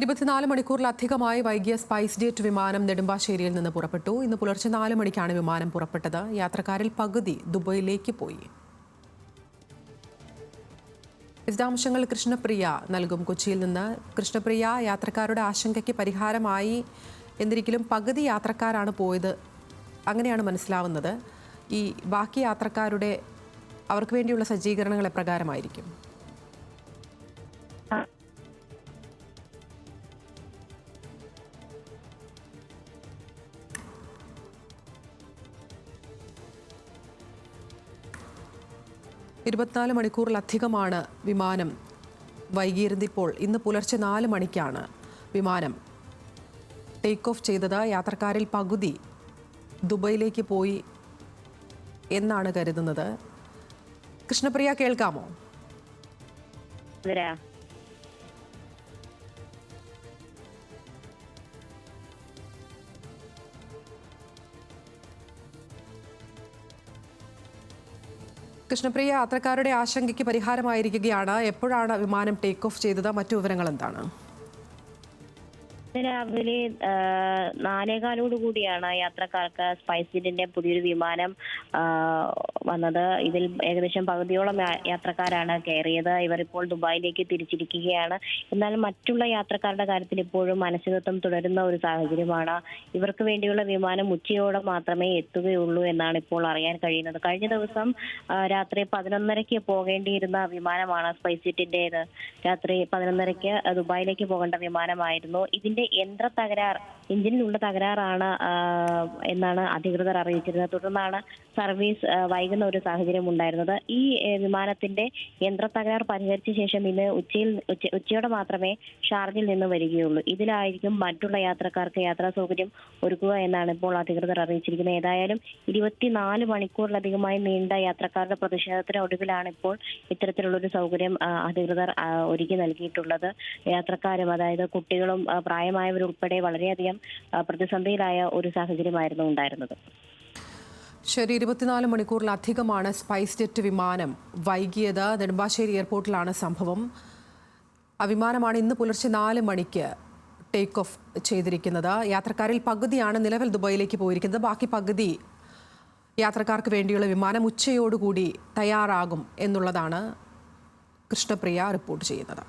ഇരുപത്തിനാല് മണിക്കൂറിലധികമായി വൈകിയ spice jet വിമാനം നെടുമ്പാശ്ശേരിയിൽ നിന്ന് പുറപ്പെട്ടു. ഇന്ന് പുലർച്ചെ നാല് മണിക്കാണ് വിമാനം പുറപ്പെട്ടത്. യാത്രക്കാരിൽ പകുതി ദുബായിലേക്ക് പോയി. വിശദാംശങ്ങൾ കൃഷ്ണപ്രിയ നൽകും. കൊച്ചിയിൽ നിന്ന് കൃഷ്ണപ്രിയ യാത്രക്കാരുടെ ആശങ്കയ്ക്ക് പരിഹാരമായി എന്നിരിക്കലും പകുതി യാത്രക്കാരാണ് പോയത്. അങ്ങനെയാണ് മനസ്സിലാവുന്നത്. ഈ ബാക്കി യാത്രക്കാരുടെ അവർക്ക് വേണ്ടിയുള്ള സജ്ജീകരണങ്ങൾ എപ്രകാരമായിരിക്കും? ഇരുപത്തിനാല് മണിക്കൂറിലധികമാണ് വിമാനം വൈകിയിരുന്നിപ്പോൾ. ഇന്ന് പുലർച്ചെ നാല് മണിക്കാണ് വിമാനം ടേക്ക് ഓഫ് ചെയ്തത്. യാത്രക്കാരിൽ പകുതി ദുബൈയിലേക്ക് പോയി എന്നാണ് കരുതുന്നത്. കൃഷ്ണപ്രിയ കേൾക്കാമോ? കൃഷ്ണപ്രിയ യാത്രക്കാരുടെ ആശങ്കയ്ക്ക് പരിഹാരമായിരിക്കുകയാണ്. എപ്പോഴാണ് വിമാനം ടേക്ക് ഓഫ് ചെയ്തത്? മറ്റു വിവരങ്ങൾ എന്താണ്? രാവിലെ നാലേകാലോട് കൂടിയാണ് യാത്രക്കാർക്ക് സ്പൈസ് ജെറ്റിന്റെ പുതിയൊരു വിമാനം വന്നത്. ഇതിൽ ഏകദേശം പകുതിയോളം യാത്രക്കാരാണ് കയറിയത്. ഇവർ ഇപ്പോൾ ദുബായിലേക്ക് തിരിച്ചിരിക്കുകയാണ്. എന്നാൽ മറ്റുള്ള യാത്രക്കാരുടെ കാര്യത്തിൽ ഇപ്പോഴും അനിശ്ചിതത്വം തുടരുന്ന ഒരു സാഹചര്യമാണ്. ഇവർക്ക് വേണ്ടിയുള്ള വിമാനം ഉച്ചയോടെ മാത്രമേ എത്തുകയുള്ളൂ എന്നാണ് ഇപ്പോൾ അറിയാൻ കഴിയുന്നത്. കഴിഞ്ഞ ദിവസം രാത്രി പതിനൊന്നരയ്ക്ക് പോകേണ്ടിയിരുന്ന വിമാനമാണ് സ്പൈസ് ജെറ്റിന്റേത്. രാത്രി പതിനൊന്നരയ്ക്ക് ദുബായിലേക്ക് പോകേണ്ട വിമാനമായിരുന്നു. ഇതിന്റെ യന്ത്ര തകരാർ എഞ്ചിനിലുള്ള തകരാറാണ് എന്നാണ് അധികൃതർ അറിയിച്ചിരുന്നത്. തുടർന്നാണ് സർവീസ് വൈകുന്ന ഒരു സാഹചര്യം ഉണ്ടായിരുന്നത്. ഈ വിമാനത്തിന്റെ യന്ത്ര തകരാർ പരിഹരിച്ച ശേഷം ഇന്ന് ഉച്ചയിൽ ഉച്ചയോടെ മാത്രമേ ഷാർജിൽ നിന്ന് വരികയുള്ളൂ. ഇതിലായിരിക്കും മറ്റുള്ള യാത്രക്കാർക്ക് യാത്രാ സൗകര്യം ഒരുക്കുക എന്നാണ് ഇപ്പോൾ അധികൃതർ അറിയിച്ചിരിക്കുന്നത്. ഏതായാലും ഇരുപത്തിനാല് മണിക്കൂറിലധികമായി നീണ്ട യാത്രക്കാരുടെ പ്രതിഷേധത്തിന് ഒടുവിലാണ് ഇപ്പോൾ ഇത്തരത്തിലുള്ള ഒരു സൗകര്യം അധികൃതർ ഒരുക്കി നൽകിയിട്ടുള്ളത്. യാത്രക്കാരും അതായത് കുട്ടികളും ആ, പ്രായമായവരുൾപ്പെടെ വളരെയധികം പ്രതിസന്ധിയിലായ ഒരു സാഹചര്യമായിരുന്നു ഉണ്ടായിരുന്നത്. ശരി ഇരുപത്തിനാല് മണിക്കൂറിലധികമാണ് സ്പൈസ് ജെറ്റ് വിമാനം വൈകിയത്. നെടുമ്പാശ്ശേരി എയർപോർട്ടിലാണ് സംഭവം. ആ വിമാനമാണ് ഇന്ന് പുലർച്ചെ നാല് മണിക്ക് ടേക്ക് ഓഫ് ചെയ്തിരിക്കുന്നത്. യാത്രക്കാരിൽ പകുതിയാണ് നിലവിൽ ദുബായിലേക്ക് പോയിരിക്കുന്നത്. ബാക്കി പകുതി യാത്രക്കാർക്ക് വേണ്ടിയുള്ള വിമാനം ഉച്ചയോടുകൂടി തയ്യാറാകും എന്നുള്ളതാണ് കൃഷ്ണപ്രിയ റിപ്പോർട്ട് ചെയ്യുന്നത്.